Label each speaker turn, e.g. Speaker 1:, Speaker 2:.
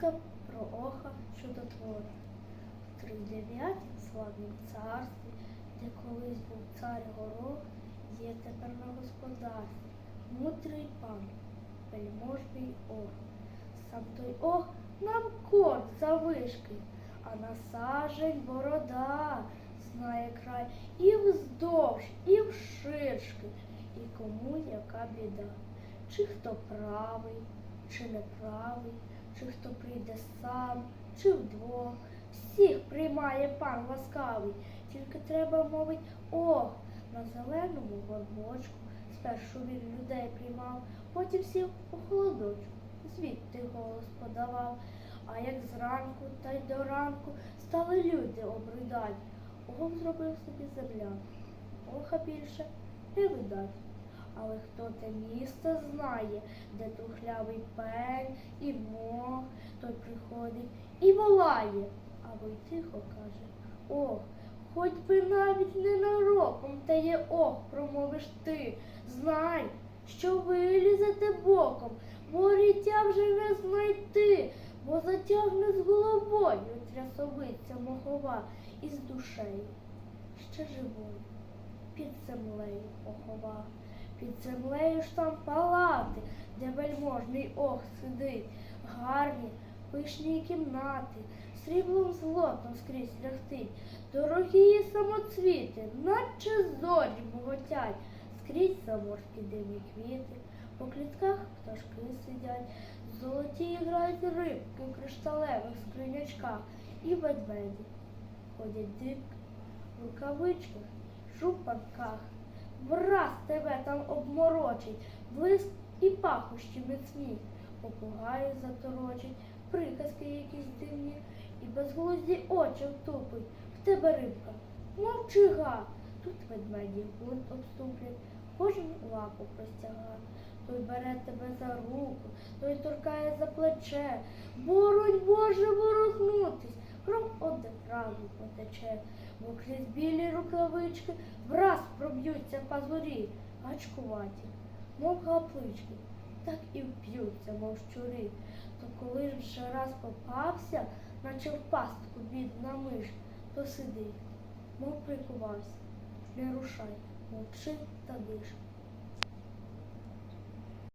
Speaker 1: Казка про оха чудотвора. В тридев'ятім славнім царстві, де колись був цар горох, є тепер на господарстві мудрий пан, вельможний ох. Сам той ох нам кот завишки, а на сажень борода знає край і вздовж, і вширшки, і кому яка біда. Чи хто правий, чи неправий, чи сам, чи вдвох. Всіх приймає пан ласкавий, тільки треба мовить ох, на зеленому горбочку. Спершу він людей приймав, потім сів у холодочку, звідти голос подавав. А як зранку та й до ранку стали люди обридать, ох зробив собі землянку, оха більше не видать. Але хто те місто знає, де тухлявий пень і мох, той приходить і волає, або й тихо каже, ох, хоч би навіть ненароком, та є ох, промовиш ти, знай, що вилізете боком, бо життя вже не знайти, бо затягне з головою трясовиця мохова і з душею, ще живою, під землею похова. Під землею ж там палати, де вельможний ох сидить, гарні, пишні кімнати, сріблом злотом скрізь лягтить, дорогі самоцвіти, наче зорі боготять, скрізь заморські дивні квіти, по клітках пташки сидять, золоті грають рибки в кришталевих скринячках і ведмеді. Ходять дибки в рукавичках, жупанках. Враз тебе там обморочить, блиск і пахощі міцні, попугаї заторочить, приказки якісь дивні, і безглузді очі втупить. В тебе рибка, мовчи га. Тут ведмеді гурт обступлять, кожен лапу простяга. Той бере тебе за руку, той торкає за плече. Боронь Боже кров одразу потече, бо крізь білі рукавички враз проб'ються пазурі, гачкуваті, мов гаплички, так і вп'ються, мов щурі. То коли ж ще раз попався, наче в пастку бідна миш, то сиди, мов прикувався, не рушай, мовчи та диш.